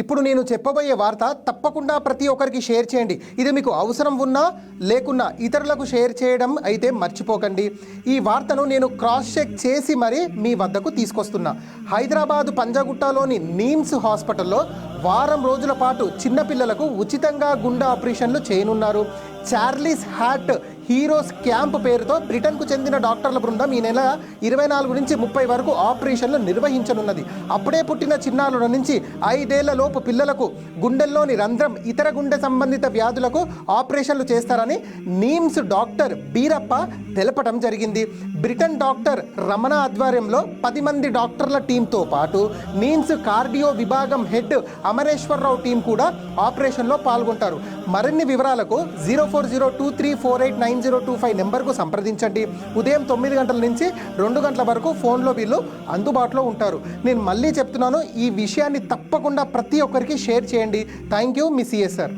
ఇప్పుడు నేను చెప్పబోయే వార్త తప్పకుండా ప్రతి ఒక్కరికి షేర్ చేయండి. ఇది మీకు అవసరం ఉన్నా లేకున్నా ఇతరులకు షేర్ చేయడం అయితే మర్చిపోకండి. ఈ వార్తను నేను క్రాస్ చెక్ చేసి మరీ మీ వద్దకు తీసుకొస్తున్నా. హైదరాబాదు పంజాగుట్టలోని నీమ్స్ హాస్పిటల్లో వారం రోజుల పాటు చిన్నపిల్లలకు ఉచితంగా గుండె ఆపరేషన్లు చేయనున్నారు. చార్లీస్ హ్యాట్ హీరోస్ క్యాంప్ పేరుతో బ్రిటన్కు చెందిన డాక్టర్ల బృందం ఈ నెల ఇరవై నాలుగు నుంచి ముప్పై వరకు ఆపరేషన్లు నిర్వహించనున్నది. అప్పుడే పుట్టిన చిన్నారుల నుంచి ఐదేళ్ళ లోపు పిల్లలకు గుండెల్లోని రంధ్రం ఇతర గుండె సంబంధిత వ్యాధులకు ఆపరేషన్లు చేస్తారని నీమ్స్ డాక్టర్ బీరప్ప తెలపడం జరిగింది. బ్రిటన్ డాక్టర్ రమణ ఆధ్వర్యంలో పది మంది డాక్టర్ల టీంతో పాటు నీమ్స్ కార్డియో విభాగం హెడ్ అమరేశ్వరరావు టీం కూడా ఆపరేషన్లో పాల్గొంటారు. మరిన్ని వివరాలకు zero four zero two three four eight nine zero two five నెంబర్కు సంప్రదించండి. ఉదయం తొమ్మిది గంటల నుంచి రెండు గంటల వరకు ఫోన్లో వీళ్ళు అందుబాటులో ఉంటారు. నేను మళ్ళీ చెప్తున్నాను ఈ విషయాన్ని తప్పకుండా ప్రతి ఒక్కరికి షేర్ చేయండి. Thank you me CSR